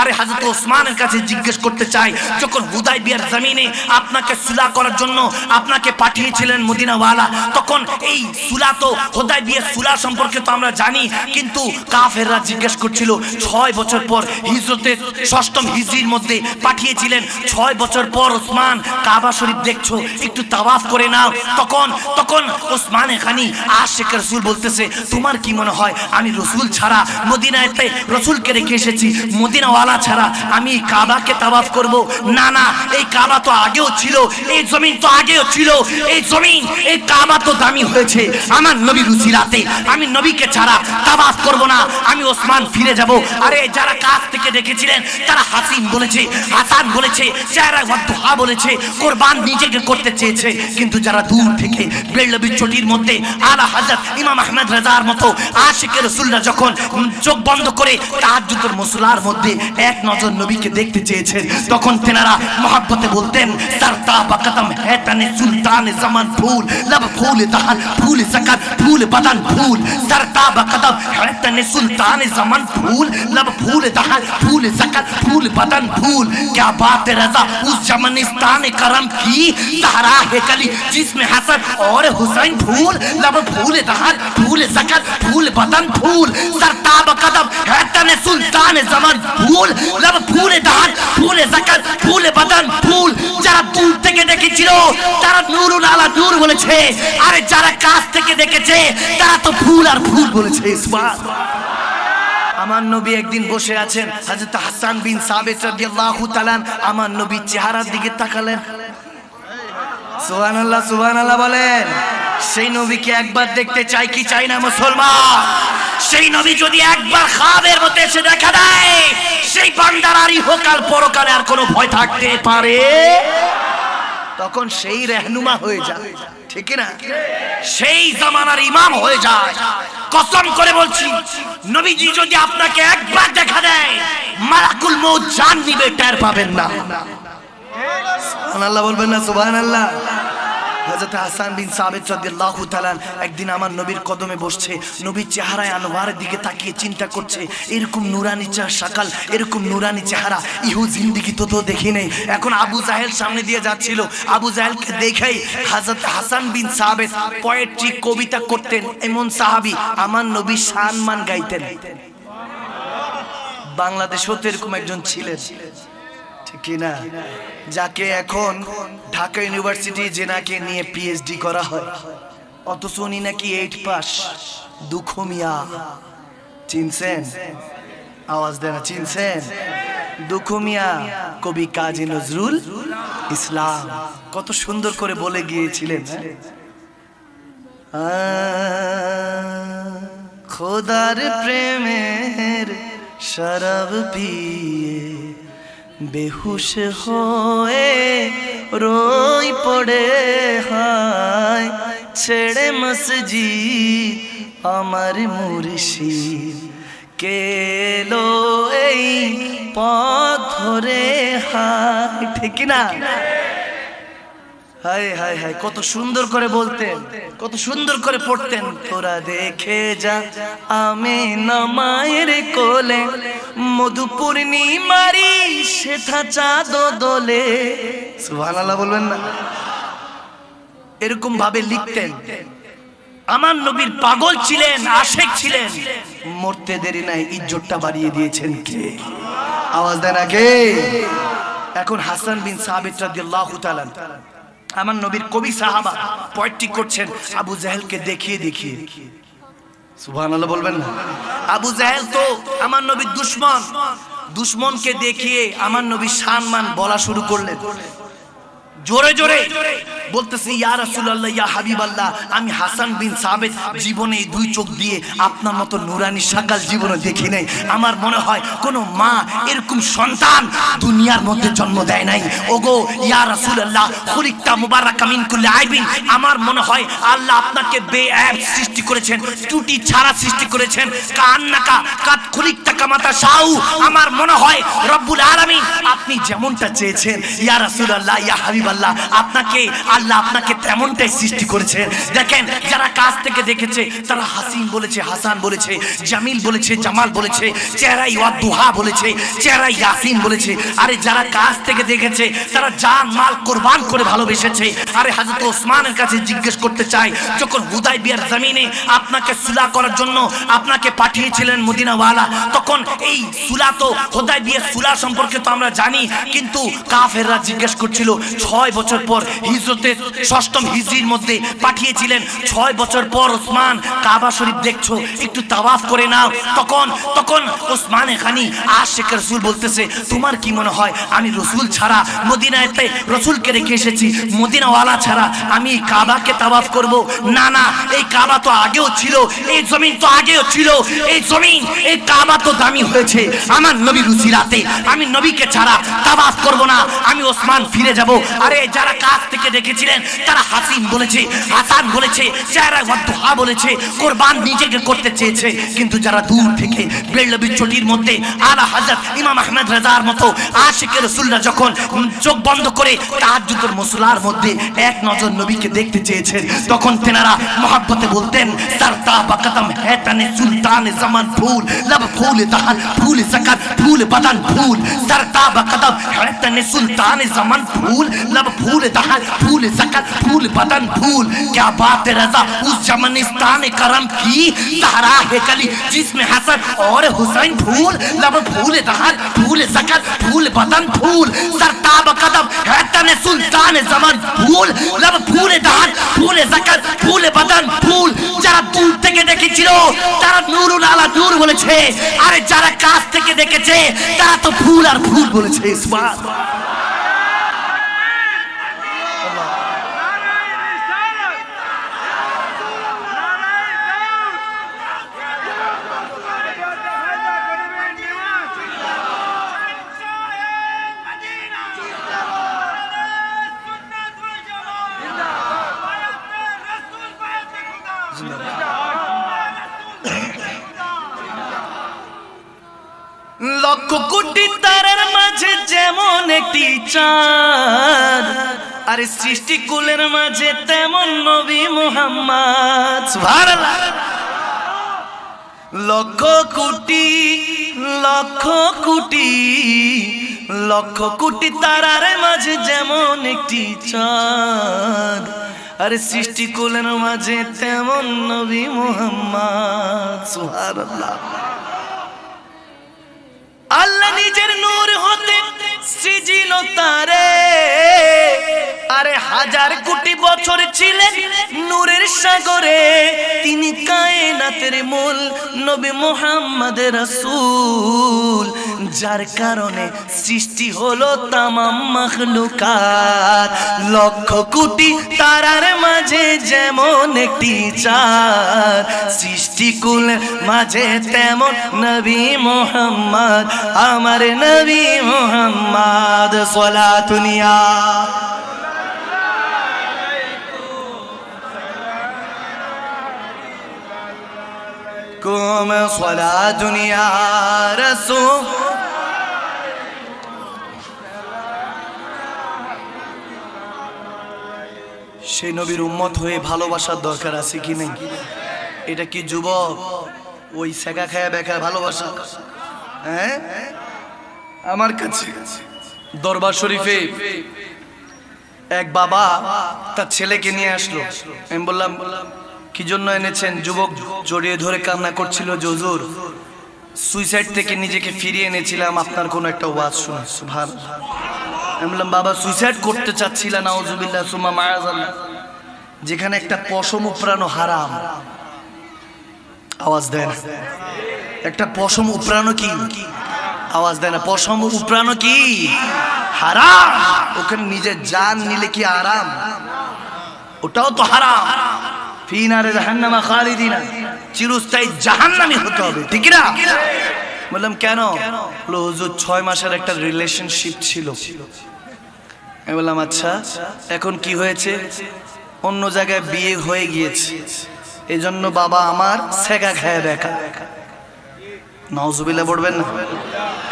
আরে হাজরত ওসমানের কাছে জিজ্ঞেস করতে চাই, যখন হুদাই বিয়ার জমিনে আপনাকে সুলা করার জন্য আপনাকে পাঠিয়েছিলেন মদিনাওয়ালা, তখন এই সুলা তো হুদাই বিয়ার সুলা সম্পর্কে তো আমরা জানি, কিন্তু কাফেররা জিজ্ঞেস করছিল, ছয় বছর পর হিজরতের ষষ্ঠম হিজরির মধ্যে পাঠিয়েছিলেন, ছয় বছর পর ওসমান কাবা শরীফ দেখছ, একটু তাওয়াফ করে নাও। তখন তখন ওসমান এখানি আশেখ রসুল বলতেছে, তোমার কি মনে হয় আমি রসুল ছাড়া মদিনাতে রসুলকে রেখে এসেছি? মদিনাওয়ালা ছাড়া আমি কাবাকে তাওয়াফ করব। না না, এই কাবা তো আগেও ছিল, এই জমিন তো আগেও ছিল, এই জমিন, এই কাবা তো দামি হয়েছে। আমার নবী রুচিরাতে আমি নবীকে ছাড়া তাওয়াফ করব না, আমি ওসমান ফিরে যাব। আরে, যারা কাছ থেকে দেখেছিলেন, তারা হাসিন বলেছে, হাসান বলেছে চেহারা ওয়াদ্দুহা বলেছে, কোরবান নিজেকে করতে চেয়েছে। কিন্তু যারা দূর থেকে বেল্লবি চটির মধ্যে আলা হযরত ইমাম আহমদ রাজার মতো আশিকের রাসূলরা যখন চোখ বন্ধ করে তাহাজ্জুদের মুসলার মধ্যে এক নজর নবীকে দেখতে চেয়েছেন। তখন তেনারা মহাব্বতে বলতেন তার তা বাকাতাম হ্যাটানে সুলতানে জামান ফুল, লাভ ফুল তাহান ফুল সাকাত ফুল বাদান ফুল তার তা বাকাতাম है तने सुल्तान जमान फूल लब फूल दहन फूल सकत फूल बदन फूल क्या बात है रजा उस जमनिस्तान करम की सहरा है कली जिसमें हसन और हुसैन फूल लब फूल दहन फूल सकत फूल बदन फूल सरता बकदम है तने सुल्तान जमान फूल लब फूल दहन फूल सकत फूल बदन फूल যারা দূর থেকে দেখেছিল তারা নুরুল আলা নূর বলেছে আরে যারা কাছ থেকে দেখেছে তারা তো ফুল আর ফুল বলেছে আমার নবী একদিন বসে আছেন, হযরত হাসান বিন সাবিত রাদিয়াল্লাহু তাআলা আমার নবীর চেহারার দিকে তাকালেন। সুবহানাল্লাহ সুবহানাল্লাহ বলেন, সেই নবীকে একবার দেখতে চাই কি চাই না মুসলমান? সেই নবী যদি একবার খাবের মধ্যে এসে দেখা দেয়, সেই বান্দার আর ইহকাল পরকালে আর কোনো ভয় থাকতে পারে। তখন সেই রেহনুমা হয়ে যায় ঠিক না? সেই জামানার ইমাম হয়ে যায় কসম করে বলছি নবীজি যদি আপনাকে একবার দেখা দেয় মারাকুল মৌ জান নিবে টের পাবেন না। সুবহানাল্লাহ বলবেন না সুবহানাল্লাহ। হযরত হাসান বিন সাবিত রাদিয়াল্লাহু তাআলা একদিন আমার নবীর কদমে বসছে, নবীর চেহারায় আনোয়ারের দিকে তাকিয়ে চিন্তা করছে, এরকম নুরানি চেহারা সকাল এরকম নুরানি চেহারা, ইহু জিন্দিগি তো তো দেখি নেই। এখন আবু জাহেল সামনে দিয়ে যাচ্ছিল, আবু জাহেলকে দেখেই হযরত হাসান বিন সাবিত পোয়েট্রি কবিতা করতেন, এমন সাহাবী আমার নবীর সম্মান গাইতেন। বাংলাদেশেও তো এরকম একজন ছিলেন। ঠিক কি না? যাকে এখন ঢাকা ইউনিভার্সিটি জেনাকে নিয়ে পিএইচডি করা হয়। অথচ উনি নাকি এইট পাস দুঃখ মিয়া। চিনছেন? আওয়াজ দেন চিনছেন? দুঃখ মিয়া, কবি কাজী নজরুল ইসলাম। কত সুন্দর করে বলে গিয়েছিলেন হ্যাঁ? খোদার প্রেমের শরাব পিয়ে বেহুশ হয়ে রই পড়ে হায়। ছেড়ে মসজিদ আমার মুর্শিদ। কেলো এই পথ ধরে হায়? ঠিক না হায় হায় হায়, কত সুন্দর করে বলতেন, কত সুন্দর করে পড়তেন। তোরা দেখে যা, আমি নামায়ের কোলে মধু পূর্ণিমারি সেথা চাঁদ দোলে। সুবহানাল্লাহ বলবেন না। এরকম ভাবে লিখতেন। আমার নবীর পাগল ছিলেন, আশেক ছিলেন। মরতে দেরি নাই, ইজ্জতটা বাড়িয়ে দিয়েছেন কে? আওয়াজ দেন আগে। এখন হাসান বিন সাবিত রাদিয়াল্লাহু তাআলা। আমার নবীর কবি সাহাবা পয়েট্রি করছেন আবু জাহেলকে দেখিয়ে দেখিয়ে। সুবহানাল্লাহ বলবেন না। আবু জাহেল তো আমার নবীর দুশ্মন। দুশ্মনকে দেখিয়ে আমার নবী সম্মান বলা শুরু করলেন। জোরে জোরে। বলতেছে, ইয়া রাসূলুল্লাহ, ইয়া হাবিবাল্লাহ, আমি হাসান বিন সাবিত জীবনে এই দুই চোখ দিয়ে আপনার মতো নুরানি সাকাল জীবনে দেখি নাই। আমার মনে হয় কোন মা এরকম সন্তান দুনিয়ার মধ্যে জন্ম দেয় নাই। ওগো, ইয়া রাসূলুল্লাহ, খুলিকতা মুবারাকা মিন কুল্লি আইবিন, আমার মনে হয় আল্লাহ আপনাকে বেআব সৃষ্টি করেছেন, ত্রুটি ছাড়া সৃষ্টি করেছেন। কান্নাকা, কাত খুলিকতা কামাতা শাউ, আমার মনে হয় রব্বুল আলামিন, আপনি যেমনটা চেয়েছেন, ইয়া রাসূলুল্লাহ, ইয়া হাবিবাল্লাহ, আপনাকে আল্লাহ আপনাকে তেমনটাই সৃষ্টি করেছেন দেখেন, যারা কাছ থেকে দেখেছে, তারা হাসিন বলেছে, হাসান বলেছে, জামিল বলেছে, জামাল বলেছে চেহারাই ওয়াদুহা বলেছে চেহারাই ইয়াসিন বলেছে। আরে যারা কাছ থেকে দেখেছে, তারা জান, মাল, কোরবান করে ভালোবেসেছে। আরে হাজরত ওসমানের কাছে জিজ্ঞেস করতে চাই, যখন হুদাই বিয়ার জমিনে আপনাকে সুলা করার জন্য আপনাকে পাঠিয়েছিলেন মদিনাওয়ালা, তখন এই সুলা তো হুদাই বিয়ার সুলা সম্পর্কে তো আমরা জানি, কিন্তু কাফেররা জিজ্ঞেস করছিল, ছয় বছর পর হিজরতের ষষ্ঠম হিজরির মধ্যে পাঠিয়েছিলেন। ছয় বছর পর ওসমান কাবা শরীফ দেখছ, একটু তাওয়াফ করে নাও। তখন তখন ওসমান এখানি আশেখ রসুল বলতেছে, তোমার কি মনে হয় আমি রসুল ছাড়া মদিনাতে রসুলকে রেখে এসেছি? মদিনাওয়ালা ছাড়া আমি কাবাকে তাওয়াফ করব? না না, এই কাবা তো আগেও ছিল, এই জমিন তো আগেও ছিল, এই জমিন, এই কাবা তো দামি হয়েছে। আমার নবী রুচিরাতে আমি নবীকে ছাড়া তাওয়াফ করব না, আমি ওসমান ফিরে যাব। আরে যারা কাছ থেকে বলেছিলেন, তারা হাসিম বলেছে হাসান বলেছে চেহারা বলেছে, কোরবান নিজেকে করতে চেয়েছে, কিন্তু যারা দূর থেকে বেল্লবী চটির মধ্যে আলা হাজার ইমাম আহমেদ রাজার মতো আশিকের রসুলরা যখন চোখ বন্ধ করে তাহাজুতের মসুলার মধ্যে এক নজর নবীকে দেখতে চেয়েছেন, তখন তেনারা মহাব্বতে বলতেন সারতা বাকাতাম হ্যাতানে সুলতানে জামান ফুল, লব ফুল তাহান ফুল সাকাত ফুল বাদান ফুল সারতা বাকাতাম হ্যাতানে সুলতানে জামান ফুল, লব ফুল তাহান ফুল फूल सकत फूल बदन फूल क्या बात है रजा उस जमनिस्तान करम की सहरा है कली जिसमें हसन और हुसैन फूल लब फूल दहन फूल सकत फूल बदन फूल सरता बकदम है तने सुल्तान जमान फूल लब फूल दहन फूल सकत फूल बदन ফুল যারা দূর থেকে দেখেছিল তারা নুরুল আলা নূর বলেছে আরে যারা কাছ থেকে দেখেছে তারা তো ফুল আর ফুল বলেছে সুবহান কোটি তারার মাঝে যেমন একটি চাঁদ, আরে সৃষ্টি কুলের মাঝে তেমন নবী মুহাম্মদ। লক্ষ কোটি লক্ষ কোটি লক্ষ কোটি তারার মাঝে যেমন একটি চাঁদ, আরে সৃষ্টি কুলের মাঝে তেমন নবী মুহাম্মদ। সুবহানাল্লাহ। আল্লাহ নিজের নূর হতে আরে হাজার কোটি বছর ছিলেন নূরের সাগরে। তিনি কায়নাতের মূল নবী মোহাম্মদ রাসূল। যার কারণে সৃষ্টি হলো তামাম লক্ষ কোটি তারার মাঝে যেমন একটি চাঁদ। সৃষ্টিকুল মাঝে তেমন নবী মোহাম্মদ। আমার নবী মোহাম্মদ সলাতুনিয়া কুম সলাতুনিয়া রসূল। সেই নবীর উম্মত হয়ে ভালোবাসার দরকার আছে কি নেই? এটা কি যুবক? ওই শেখা খায়া বেখা ভালোবাসা? হ্যাঁ? আমার কাছে। দরবার শরীফে এক বাবা তার ছেলেকে নিয়ে আসলো। আমি বললাম, কি জন্য এনেছেন যুবক? জড়িয়ে ধরে কান্না করছিল জজুর সুইসাইড থেকে নিজেকে ফিরিয়ে এনেছিলাম, আপনার কোনো একটা ওয়াজ শুনে সুভান আমি বললাম, বাবা সুইসাইড করতে চাচ্ছিলা নাউজুবিল্লাহ সুমা মায়াজাল্লাহ যেখানে একটা পশম উপরানো হারাম। আওয়াজ দেন। একটা পশম উপরানো কি? আওয়াজ দেয় না, পশম উপরানো কি? হারাম। ওখানে নিজের জান নিলে কি আরাম? ওটাও তো হারাম। ফিনারে জাহান্নামা খালিদিনা। চিরস্থায়ী জাহান্নামি হতে হবে, ঠিক না? বললাম, কেন? বলল, হুজুর, ছয় মাসের একটা রিলেশনশিপ ছিল। আমি বললাম আচ্ছা এখন কি হয়েছে? অন্য জায়গায় বিয়ে হয়ে গিয়েছে। এই জন্য বাবা আমার সেকা খায় দেখা। নজুবিল্লা পড়বেন না।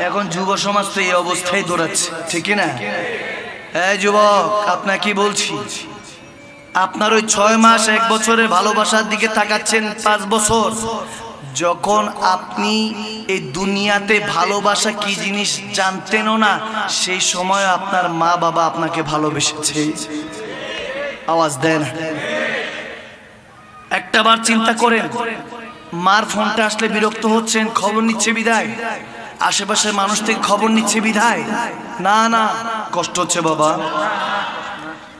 এখন যুব সমাজ তো এই অবস্থায় দৌড়াচ্ছে ঠিক না? হ্যাঁ যুবক আপনার কি বলছি? আপনার ওই ছয় মাস, এক বছরের ভালোবাসার দিকে তাকাচ্ছেন পাঁচ বছর। যখন আপনি এই দুনিয়াতে ভালোবাসা কি জিনিস জানতেনও না, সেই সময় আপনার মা বাবা আপনাকে ভালোবেসেছে। আওয়াজ দেন। একটা বার চিন্তা করেন মার ফোনটা আসলে বিরক্ত হচ্ছেন, খবর নিচ্ছে বিদায়। আশেপাশের মানুষ থেকে খবর নিচ্ছে বিধায় না না, কষ্ট হচ্ছে বাবা।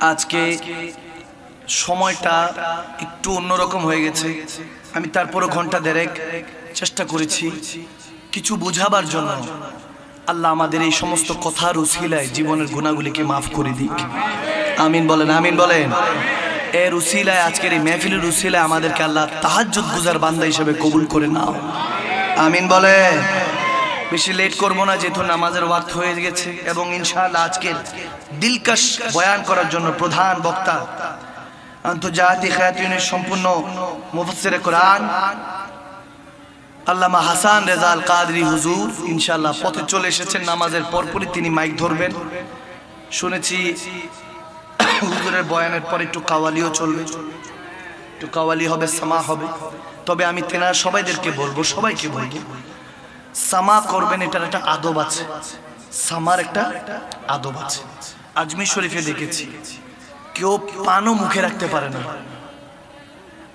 আজকে সময়টা একটু অন্যরকম হয়ে গেছে। আমি তারপরও ঘণ্টা দেড়েক চেষ্টা করেছি কিছু বোঝাবার জন্য। আল্লাহ আমাদের এই সমস্ত কথার উসিলায় জীবনের গুণাগুলিকে মাফ করে দিক। আমিন বলেন আমিন বলেন। এর উসিলায় আজকের এই মেহফিলের উসিলায় আমাদেরকে আল্লাহ তাহাজ্জুদ গুজার বান্দা হিসেবে কবুল করে নাও। আমিন বলে, বেশি লেট করব না, যেহেতু নামাজের ওয়াক্ত হয়ে গেছে এবং ইনশাআল্লাহ আজকের দিলকাশ বয়ান করার জন্য প্রধান বক্তা আন্তর্জাতিক সম্পূর্ণ মুফসিরে কোরআন আল্লামা হাসান রেজাল কাদরি হুজুর, ইনশাআল্লাহ পথে চলে এসেছেন, নামাজের পরপরই তিনি মাইক ধরবেন। শুনেছি হুজুরের বয়ানের পর একটু কাওয়ালিও চলবে। একটু কাওয়ালি হবে, সামা হবে। তবে আমি তেনার সবাইদেরকে বলব, সবাইকে বলব, সামা করবেন এটার একটা আদব আছে। সামার একটা আদব আছে। আজমির শরীফে দেখেছি, কেউ পানও মুখে রাখতে পারে না।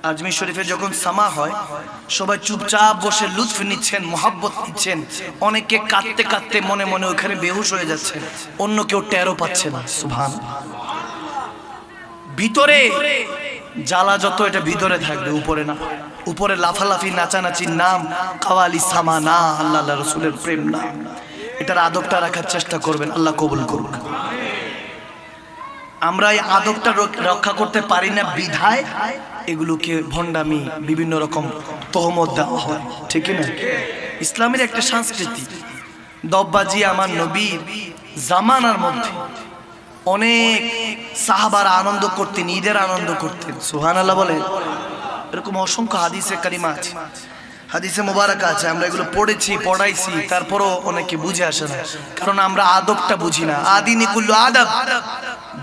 আজমির শরীফে যখন সামা হয়, সবাই চুপচাপ বসে লুৎফ নিচ্ছেন, মোহাব্বত নিচ্ছেন। অনেকে কাঁদতে কাঁদতে মনে মনে ওখানে বেহুশ হয়ে যাচ্ছে। অন্য কেউ টেরও পাচ্ছে না সুভান ভিতরে। জ্বালা যত এটা ভিতরে থাকবে, উপরে না। উপরে লাফালাফি, নাচানাচির নাম, কাওয়ালি সামা না, আল্লাহ রসুলের প্রেম না। এটার আদবটা রাখার চেষ্টা করবেন, আল্লাহ কবুল করুক। আমরা এই আদবটা রক্ষা করতে পারি না বিধায়, এগুলোকে ভণ্ডামি, বিভিন্ন রকম তহমত দেওয়া হয়। ঠিক না? ইসলামের একটা সংস্কৃতি, দববাজি আমার নবীর জামানার মধ্যে। অনেক সাহাবারা আনন্দ করতেন, ঈদের আনন্দ করতেন। সুহান আল্লাহ বলে, এরকম অসংখ্য হাদিসে কারিমা আছে। হাদিসে মোবারক আছে, আমরা এগুলো পড়েছি, পড়াইছি, তারপরও অনেকে বুঝে আসে না। কারণ আমরা আদবটা বুঝি না। আদি নিকুল্লু আদব।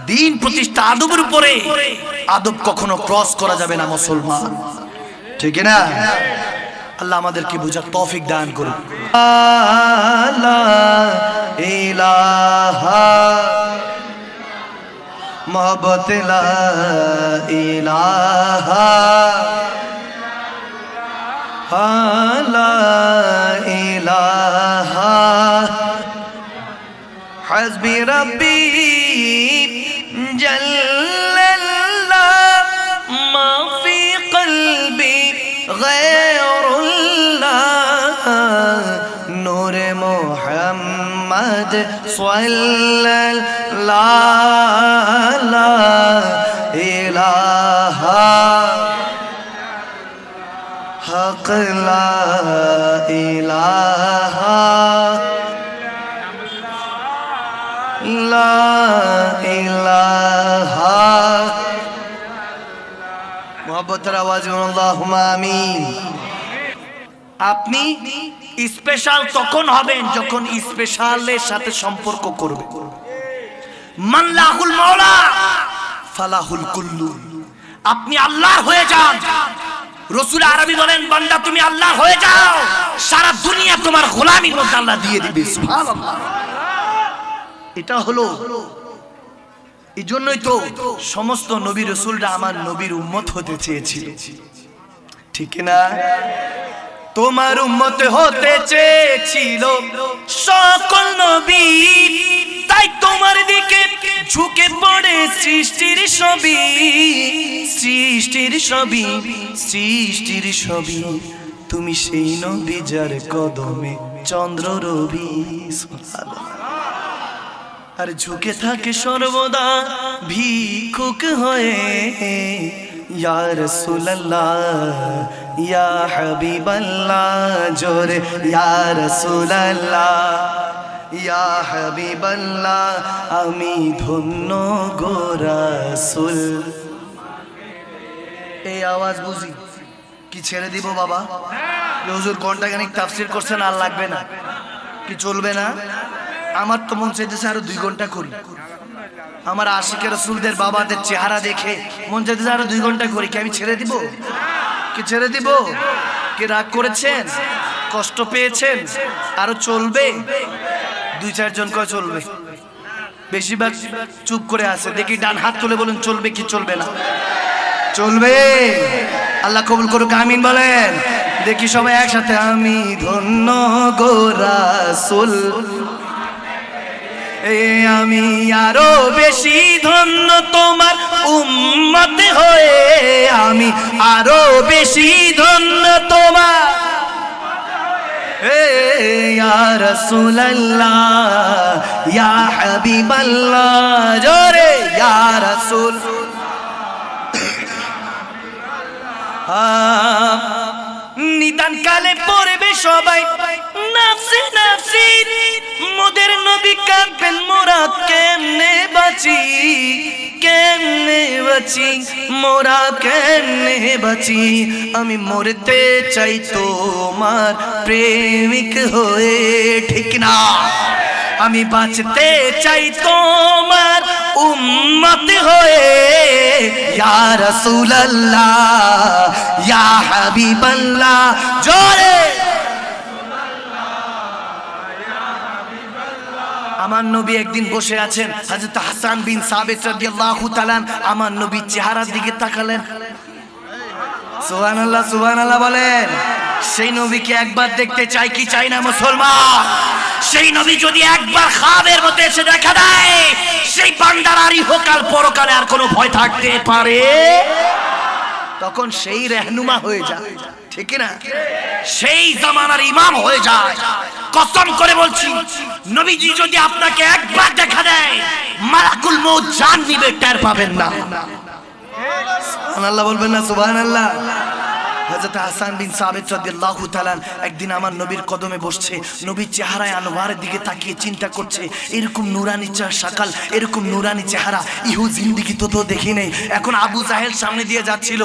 দিন প্রতিষ্ঠা আদবের উপরে আদব কখনো ক্রস করা যাবে না মুসলমান। ঠিক না? আল্লাহ আমাদেরকে বুঝার তৌফিক দান করুন। ইলাহা محبت لا الہ ہاں لا الہ حسبی ربی جل محمد صلى الله إله. حق لا إله. لا إله. محبت الأواز اللهم آمين. আপনি স্পেশাল তখন হবেন যখন স্পেশালের সাথে সম্পর্ক করবে? মাল্লাহুল মাওলা, ফালাহুল কুল্লু। আপনি আল্লাহ হয়ে যান। রসুল আরবি বলেন, বান্দা, তুমি আল্লাহ হয়ে যাও। সারা দুনিয়া তোমার গোলামির মধ্যে আল্লাহ দিয়ে দিবে এটা হলো এই জন্যই তো সমস্ত নবী রসুলরা আমার নবীর উম্মত হতে চেয়েছিল। ঠিক না? তোমার উম্মত হতে চেয়েছিল সকল নবী, তাই তোমার দিকে ঝুঁকে পড়ে সৃষ্টির সবই সৃষ্টির সবই সৃষ্টির সবই তুমি সেই নবী যার কদমে চন্দ্র রবি। আর ঝুঁকে থাকে সর্বদা ভিক্ষুক হয়ে, ইয়া রাসূলুল্লাহ ইয়া হাবিবাল্লাহ, জোরে, ইয়া রাসূলুল্লাহ, ইয়া হাবিবাল্লাহ, আমি ধন্য গো এই আওয়াজ বুঝি, কি ছেড়ে দিব বাবা? হুজুর ঘণ্টা খানিক তাফসির করছেন আর লাগবে না। কি চলবে না? আমার তো মন চাইতেছে আরও দুই ঘণ্টা করি। আমার আশিকের রসুলদের বাবাদের চেহারা দেখে মন যেতে আরও দুই ঘণ্টা করি। কি আমি ছেড়ে দিব? কি ছেড়ে দিব? কি রাগ করেছেন? কষ্ট পেয়েছেন? আরও চলবে? দুই চারজন কয় চলবে। বেশিরভাগ চুপ করে আছে। দেখি ডান হাত তুলে বলুন, চলবে কি চলবে না? চলবে। আল্লাহ কবুল করুক, আমিন বলেন। দেখি সবাই একসাথে, আমি ধন্য এ আমি আরও বেশি ধন্য তোমার উম্মত হয়ে। আমি আরও বেশি ধন্য তোমার। জোরে রাসূল। নিদান কালে পড়বে সবাই। মোদের নবী কাঁদবেন মোরা কেমনে বাঁচি? কেমনে বাঁচি? মোরা কেমনে বাঁচি? আমি মরতে চাই তোমার প্রেমিক হয়ে, ঠিক না? আমি বাঁচতে চাই তোমার উম্মত হয়ে। ইয়া রাসূলুল্লাহ, ইয়া হাবিবাল্লাহ, জোরে! আমার নবী একদিন বসে আছেন, হযরত হাসান বিন সাবিত রাদিয়াল্লাহু তাআলা আমার নবীর চেহারার দিকে তাকালেন। সুবহানাল্লাহ সুবহানাল্লাহ বলেন, সেই নবীকে একবার দেখতে চাই কি চাই না মুসলমান? সেই নবী যদি একবার খাবের মধ্যে এসে দেখা দেয়, সেই বান্দার আর ইহকাল পরকালে আর কোনো ভয় থাকতে পারে। তখন সেই রেহনুমা হয়ে যায়। ঠিক না? সেই জামানার ইমাম হয়ে যায়। কসম করে বলছি, নবীজি যদি আপনাকে একবার দেখা দেয়, মালাকুল মৌত জান নিবে, টের পাবেন না। সুবহানাল্লাহ বলবেন না, সুবহানাল্লাহ। কদমে বসছে, নবীর চেহারায় দিকে তাকিয়ে চিন্তা করছে এখন সামনে দিয়ে যাচ্ছিল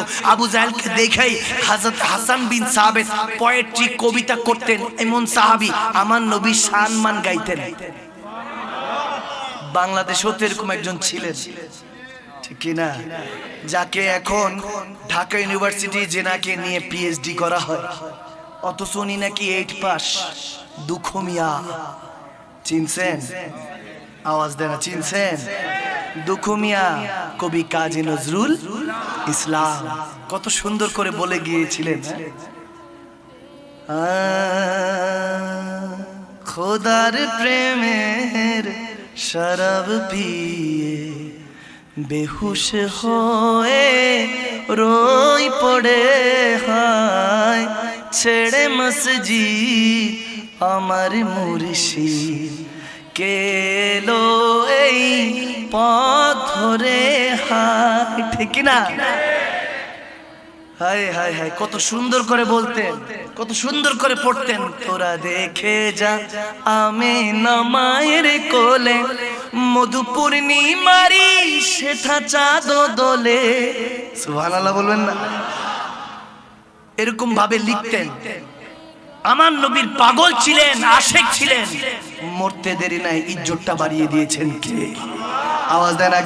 হাসান বিন পোয়েট্রি কবিতা করতেন, এমন সাহাবী আমার নবী সম্মান গাইতেন। বাংলাদেশেও তো এরকম একজন ছিলেন। ঠিক কি যাকে এখন ঢাকা ইউনিভার্সিটি জেনাকে নিয়ে পিএইচডি করা হয়, অথচ উনি নাকি এইট পাস দুঃখ মিয়া চিনছেন? আওয়াজ দেন চিনছেন? দুঃখ মিয়া কবি কাজী নজরুল ইসলাম। কত সুন্দর করে বলে গিয়েছিলেন হ্যাঁ? খোদার প্রেমের শরাব পিয়ে বেহুশ হয়ে রোই পড়ে হায়। ছেড়ে মসজিদ আমার মুর্শি কেলো এই পথ ধরে হায়? ঠিক না হায় হায় হায়, কত সুন্দর করে বলতেন, কত সুন্দর করে পড়তেন। তোরা দেখে যা, আমি নামায়ের কোলে মধু মারি সেথা চাঁদ দলে। সুবহানাল্লাহ বলবেন না। এরকম ভাবে লিখতেন। আমার নবীর পাগল ছিলেন, আশেক ছিলেন। মরতে দেরি নাই, ইজ্জতটা বাড়িয়ে দিয়েছেন কে? আওয়াজ দেয় না